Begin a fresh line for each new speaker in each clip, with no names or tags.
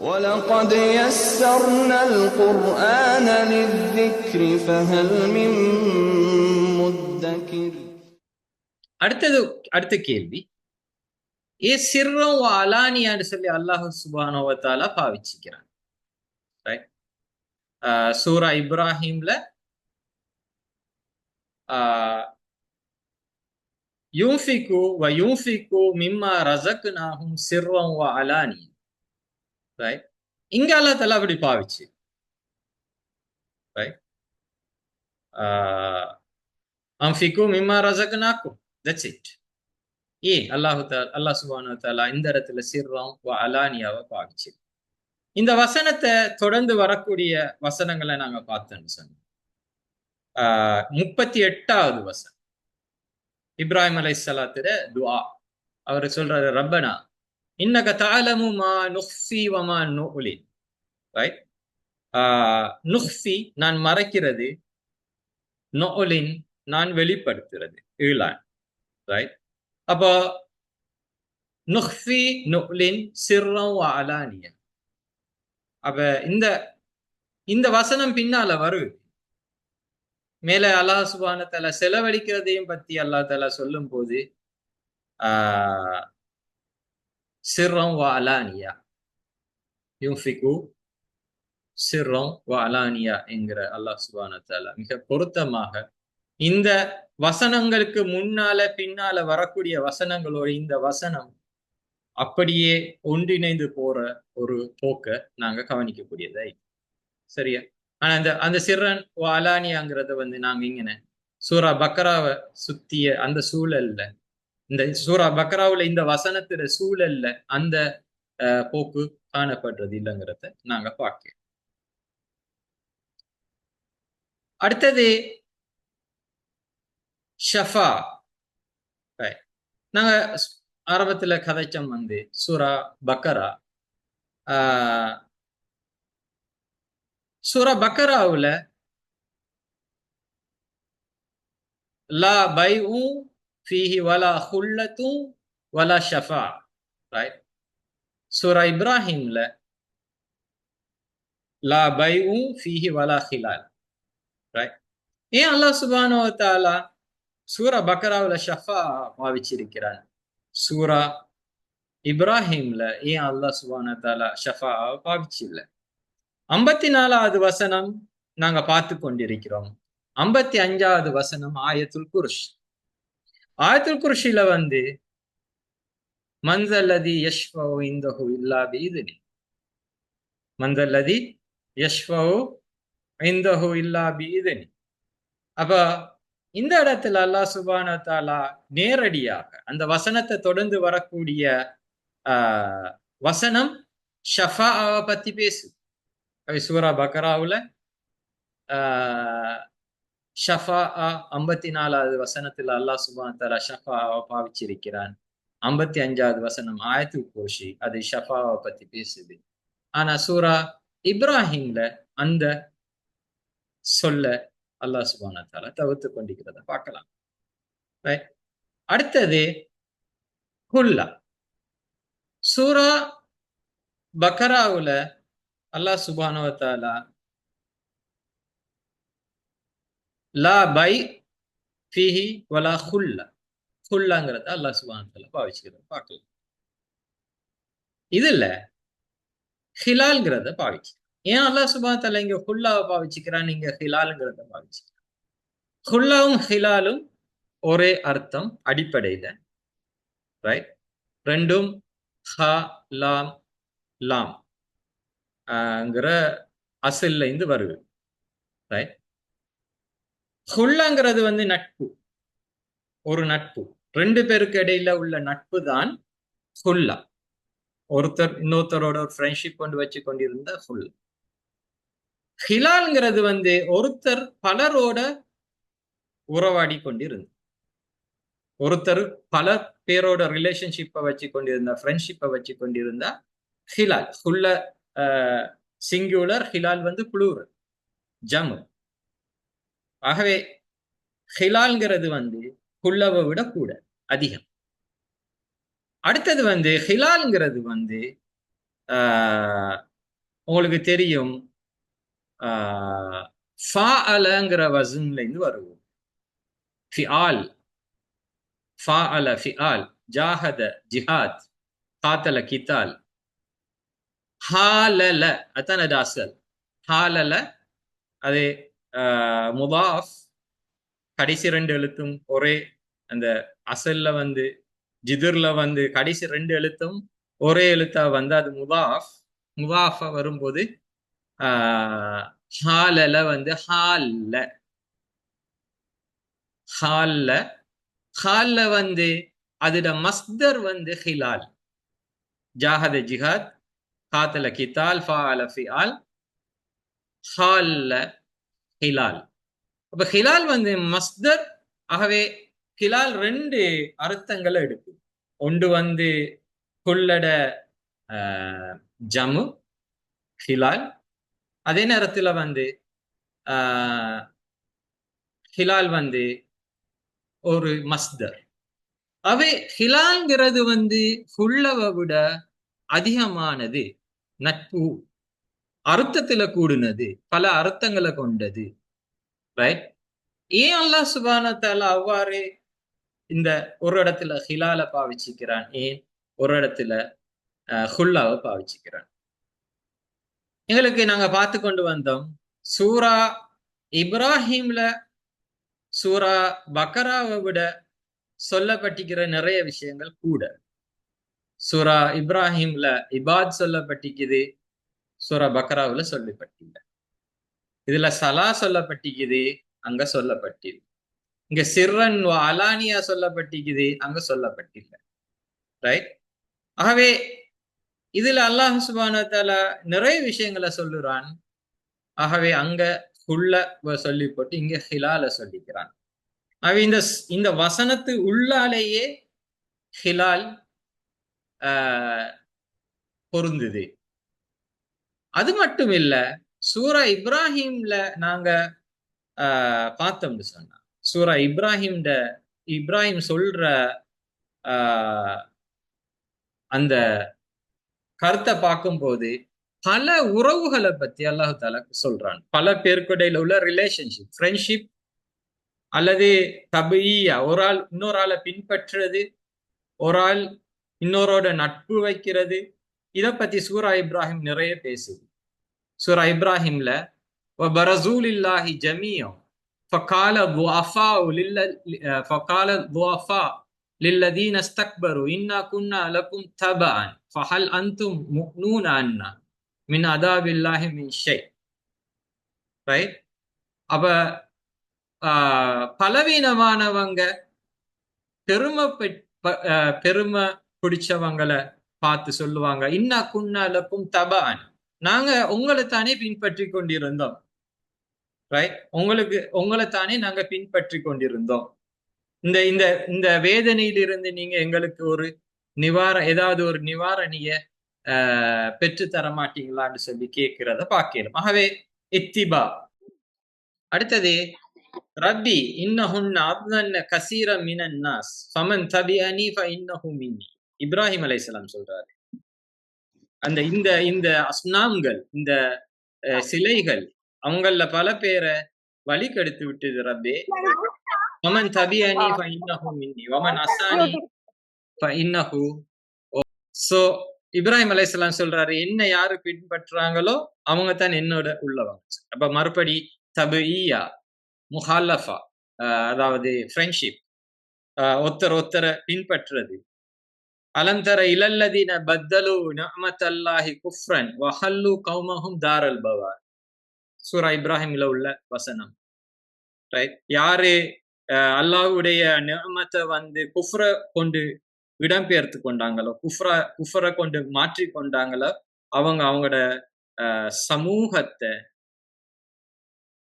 ولقد يسرنا القرآن للذكر فهل من مدكر
அடுத்தது அடுத்த கேள்வி ஏ சிர்ரம் அலானியான்னு சொல்லி அல்லாஹு சுபானோவத்தாலா பாவிச்சுக்கிறான் Right? ஆஹ் சூரா இப்ராஹிம்ல ஆஹ் யூஃபிகு வ யூஃபிகு மிம்மா ரசக்னாஹும் சிர்ரம் வ அலானி ரைட் இங்க அல்லா தலா அப்படி பாவிச்சு? ரைட் அம்ஃபிகு மிம்மா ரசக்னாக்கும். தட்ஸ் இட் ஏ அல்லாஹு அல்லா அல்லாஹ் சுபானு தாலா இந்த இடத்துல சிர்ரம் அலானியாவை பாவிச்சு. இந்த வசனத்தை தொடர்ந்து வரக்கூடிய வசனங்களை நாங்க பார்த்தோம்னு சொன்னோம். முப்பத்தி எட்டாவது வசனம். இப்ராஹிம் அலை சலாத்துல துவா அவர் சொல்றாரு ரப்பனா இன்னக தாலமு மா நுஃபி வமா நுலி ரைட் நான் மறைக்கிறது நொலின் நான் வெளிப்படுத்துறது ஈழான் ரைட் அப்போ நுஃபி நுலின் சிர்ரம் அலானிய அப்ப இந்த இந்த வசனம் பின்னால வருது. மேல அல்லாஹ் சுபான தலை செலவழிக்கிறதையும் பத்தி அல்லா தலா சொல்லும் போது ஆஹ் சிர்ரம் வ அலானியா யுஃபிகு சிர்ரம் வ அலானியா என்கிற அல்லாஹ் சுபான மிக பொருத்தமாக இந்த வசனங்களுக்கு முன்னால பின்னால வரக்கூடிய வசனங்களோட இந்த வசனம் அப்படியே ஒன்றிணைந்து போற ஒரு போக்க நாங்க கவனிக்கக்கூடியதை சரியா? ஆனா அந்த அந்த சிறன் அலானியாங்கிறத வந்து நாங்க இங்கன சூரா பக்ராவை சுத்திய அந்த சூழல்ல இந்த சூரா பக்ராவுல இந்த வசனத்துல சூழல்ல அந்த போக்கு காணப்படுறது இல்லைங்கிறத நாங்க பார்க்க அடுத்தது ஷஃபா. நாங்க ஆரம்பத்துல கதைச்சம் வந்து சூரா பக்கரா ஆஹ், சூரா பக்கராவுல லா பைஉ ஃபீஹி வலா ஹுல்லத்து வலா ஷஃபா ரைட் சூரா இப்ராஹிம்ல லா பைஉ ஃபீஹி வலா ஹிலால் ரைட் ஏன் அல்லாஹ் சுபானோ தாலா சூரா பக்கராவுல ஷஃபா பாவிச்சிருக்கிறான் சூரா இப்ராஹிம்ல ஏன் அல்லாஹ் சுப்ஹானஹு தாலா ஷஃபா பாவிச்சில்ல ஐம்பத்தி நாலாவது வசனம் நாங்க பார்த்து கொண்டிருக்கிறோம் ஐம்பத்தி அஞ்சாவது வசனம் ஆயத்துல் குருஷ் ஆயத்தில் குருஷில வந்து மன்சல்லதி யஷ்வோ இந்தஹு இல்லா பீதுனி மன்சல்லதி யஷ்வோ இந்தஹு இல்லா பீதுனி அப்ப இந்த இடத்துல அல்லாஹ் சுபான தாலா நேரடியாக அந்த வசனத்தை தொடர்ந்து வரக்கூடிய ஆஹ் வசனம் அவ பத்தி பேசு அது சூரா பக்கராவுல ஆஹ் ஆ ஐம்பத்தி நாலாவது வசனத்துல அல்லாஹ் சுபான் தாலா ஷஃபாவை பாவிச்சிருக்கிறான். ஐம்பத்தி அஞ்சாவது வசனம் ஆயத்து கோஷி அது ஷஃபாவை பத்தி பேசுது. ஆனா சூரா இப்ராஹிம்ல அந்த சொல்ல அல்லாஹ் சுபான தாலா தவிர்த்து கொண்டிருக்கிறத பார்க்கலாம். அடுத்தது ஹுல்லா சூரா பக்கராவுல அல்லாஹ் சுபானவ தாலா லா பை ஃபிஹி வலா ஹுல்லா ஹுல்லாங்கிறத அல்லாஹ் சுபான தாலா பாவிச்சுக்கிறத பார்க்கலாம். இதுல ஹிலால்ங்கிறத பாவிச்சு. ஏன் அல்லாஹ் சுபான இங்க ஹுல்லாவை பாவிச்சுக்கிறான்? நீங்க ஹிலாலுங்கிறத பாவிச்சுக்கிறான் ஹுல்லாவும் ஹிலாலும் ஒரே அர்த்தம் அடிப்படையில. ரைட் ரெண்டும் ஹ லாம் லாம். ங்கிற அசல்ல இருந்து வருது. ரைட் ஹுல்லாங்கிறது வந்து நட்பு. ஒரு நட்பு. ரெண்டு பேருக்கு இடையில உள்ள நட்பு தான் ஹுல்லா ஒருத்தர் இன்னொருத்தரோட ஒரு ஃப்ரெண்ட்ஷிப் கொண்டு வச்சு கொண்டிருந்த ஹுல் ஹிலால்ங்கிறது வந்து ஒருத்தர் பலரோட உறவாடி கொண்டிருந்த ஒருத்தர் பல பேரோட ரிலேஷன்ஷிப்பை வச்சு கொண்டிருந்த ஃப்ரெண்ட்ஷிப்பை வச்சு கொண்டிருந்தா ஹிலால். ஹுல்ல சிங்குலர் ஹிலால் வந்து புளூரல் ஜமு ஆகவே ஹிலால்ங்கிறது வந்து குள்ளவை விட கூட அதிகம். அடுத்தது வந்து ஹிலால்ங்கிறது வந்து ஆஹ், உங்களுக்கு தெரியும் ஆஹ், ஃபாஅலங்கிற வசன்ல இருந்து வருவோம். ஃபிஆல் ஃபி ஃபிஆல் ஜாஹத ஜிஹாத் காத்தல கித்தால். ஹாலல அதான் அது அசல். ஹாலல அது முதாஃப் கடைசி ரெண்டு எழுத்தும் ஒரே அந்த அசல்ல வந்து ஜிதிர்ல வந்து கடைசி ரெண்டு எழுத்தும் ஒரே எழுத்தா வந்து அது முதாஃப் முதாஃபா வரும்போது ஆஹ், ஹாலல வந்து ஹால்ல. ஹால்ல ஹால்ல வந்து அதோட மஸ்தர் வந்து ஹிலால். ஜாஹத ஜிஹாத் காத்தல கித்தால் ஃபால ஃபிஆல். ஹால்ல ஹிலால். அப்ப ஹிலால் வந்து மஸ்தர் ஆகவே ஹிலால் ரெண்டு அர்த்தங்களை எடுக்கும். ஒன்று வந்து கொள்ளட ஆஹ், ஜமு ஹிலால். அதே நேரத்துல வந்து ஆஹ், ஹிலால் வந்து ஒரு மஸ்தர். அவை ஹிலால்ங்கிறது வந்து ஹுல்லவை விட அதிகமானது நட்பு. அர்த்தத்துல கூடுனது பல அர்த்தங்களை கொண்டது ரைட் ஏன் அல்லாஹ் சுபானத்தால அவ்வாறு இந்த ஒரு இடத்துல ஹிலால பாவிச்சுக்கிறான்? ஏன்? ஒரு இடத்துல அஹ், ஹுல்லாவை பாவிச்சுக்கிறான். எங்களுக்கு நாங்க பார்த்து கொண்டு வந்தோம் சூரா இப்ராஹிம்ல சூரா பக்கராவை விட சொல்லப்பட்டிருக்கிற நிறைய விஷயங்கள் கூட. சூரா இப்ராஹிம்ல இபாத் சொல்லப்பட்டிக்குது சூரா பக்கராவுல சொல்லப்பட்டில்ல இதுல சலா சொல்லப்பட்டிக்குது அங்க சொல்லப்பட்டில் இங்க சிறன் அலானியா சொல்லப்பட்டிக்குது அங்க சொல்லப்பட்டில்ல ரைட் ஆகவே இதுல அல்லாஹ் சுபான நிறைய விஷயங்களை சொல்லுறான். ஆகவே அங்க உள்ள சொல்லி போட்டு இங்க ஹிலால சொல்லிக்கிறான். ஆகவே இந்த இந்த வசனத்து உள்ளாலேயே ஹிலால் ஆஹ், பொருந்துது. அது மட்டும் இல்ல சூரா இப்ராஹிம்ல நாங்க ஆஹ், பார்த்தோம்னு சொன்னா சூரா இப்ராஹிம்ட இப்ராஹிம் சொல்ற ஆஹ், அந்த கருத்தை பார்க்கும்போது பல உறவுகளை பத்தி அல்லாஹு தாலா சொல்றான். பல பேருக்குடையில உள்ள ரிலேஷன்ஷிப் ஃப்ரெண்ட்ஷிப் அல்லது தபியா ஒரு ஆள் இன்னொரு ஆளை பின்பற்றுறது ஒரு ஆள் இன்னொரோட நட்பு வைக்கிறது இத பத்தி சூரா இப்ராஹிம் நிறைய பேசுது சூரா இப்ராஹிம்ல وبرزوا لله جميعا فقال الضعفاء لل... فقال الضعفاء للذين استكبروا إنا كنا لكم تبعا فهل أنتم مؤمنون عنا من عذاب الله من شيء ரைட் அப்ப ஆஹ், பலவீனமானவங்க பெருமை பெற்- ப- ஆஹ், பெருமை பிடிச்சவங்களை பார்த்து சொல்லுவாங்க இன்னா குன்னா லக்கும் தபான். நாங்க உங்களை தானே பின்பற்றி கொண்டிருந்தோம். ரைட் உங்களுக்கு உங்களை தானே நாங்க பின்பற்றி கொண்டிருந்தோம். இந்த இந்த இந்த வேதனையிலிருந்து நீங்க எங்களுக்கு ஒரு நிவார ஏதாவது ஒரு நிவாரணிய ஆஹ் பெற்று தர மாட்டீங்களான்னு சொல்லி கேட்கிறத பார்க்கலாம். ஆகவே இத்திபா. அடுத்தது ரப்பி இன்னஹுன் அப்தன்ன கசீர மினன் நாஸ். ஃபமன் தபிஅனி ஃப இன்னஹு மின்னி. இப்ராஹிம் அலைஹிஸ்ஸலாம் சொல்றாரு. அந்த இந்த இந்த அஸ்னாம்கள் இந்த சிலைகள் அவங்கள பல பேரை வழி கெடுத்து விட்டது ரப்பே. வமன் தபிஅனி ஃப இன்னஹு மின்னி வமன் அசானி இன்னஹு சோ இப்ராஹிம் அலைஹிஸ்ஸலாம் சொல்றாரு என்ன யாரு பின்பற்றுறாங்களோ அவங்க தான் என்னோட உள்ளவங்க. அப்ப மறுபடி தபியா முஹாலஃபா அதாவது ஃப்ரெண்ட்ஷிப் ஒருத்தர் ஒருத்தரை பின்பற்றுறது. அலந்தர இலல்லதீன பத்தலு நிஅமத்தல்லாஹி குஃப்ரன் வஹல்லு கௌமஹும் தாரல் பவார் சூரா இப்ராஹிம்ல உள்ள வசனம் ரைட் யாரு அஹ், அல்லாஹ்வுடைய வந்து குஃப்ர கொண்டு இடம்பெயர்த்து கொண்டாங்களோ குஃப்ரா குஃப்ர கொண்டு மாற்றி கொண்டாங்களோ அவங்க அவங்களோட அஹ், சமூகத்தை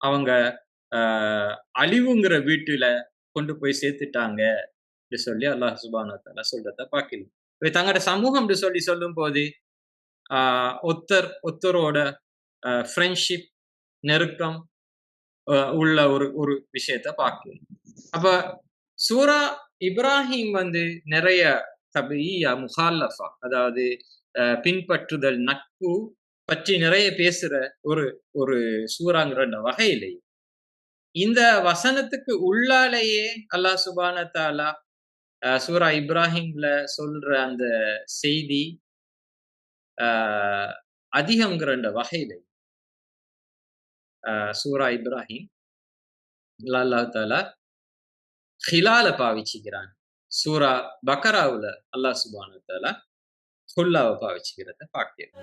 அவங்க ஆஹ் அழிவுங்கிற வீட்டுல கொண்டு போய் சேர்த்துட்டாங்க அப்படி சொல்லி அல்லாஹ் சுபான சொல்றத பார்க்கலாம் இப்போ தங்களோட சமூகம் அப்படி சொல்லி சொல்லும் போது ஆஹ் ஒத்தர் ஒத்தரோட ஃப்ரெண்ட்ஷிப் நெருக்கம் ஆஹ் உள்ள ஒரு ஒரு விஷயத்த பார்க்கலாம் அப்ப சூரா இப்ராஹிம் வந்து நிறைய தபியா முஹால்லஃபா அதாவது பின்பற்றுதல் நட்பு பற்றி நிறைய பேசுற ஒரு ஒரு சூறாங்கிற வகையிலேயே இந்த வசனத்துக்கு உள்ளாலேயே அல்லாஹ் சுபான தாலா சூரா இப்ராஹிம்ல சொல்ற அந்த செய்தி அதிகங்கிற அந்த வகையில சூரா இப்ராஹிம் அல்லாஹ் தாலா ஹிலால பாவிச்சுக்கிறான் சூரா பக்கராவுல அல்லாஹ் சுபான தாலா ஹுல்லாவை பாவிச்சுக்கிறத
பார்க்கிறேன்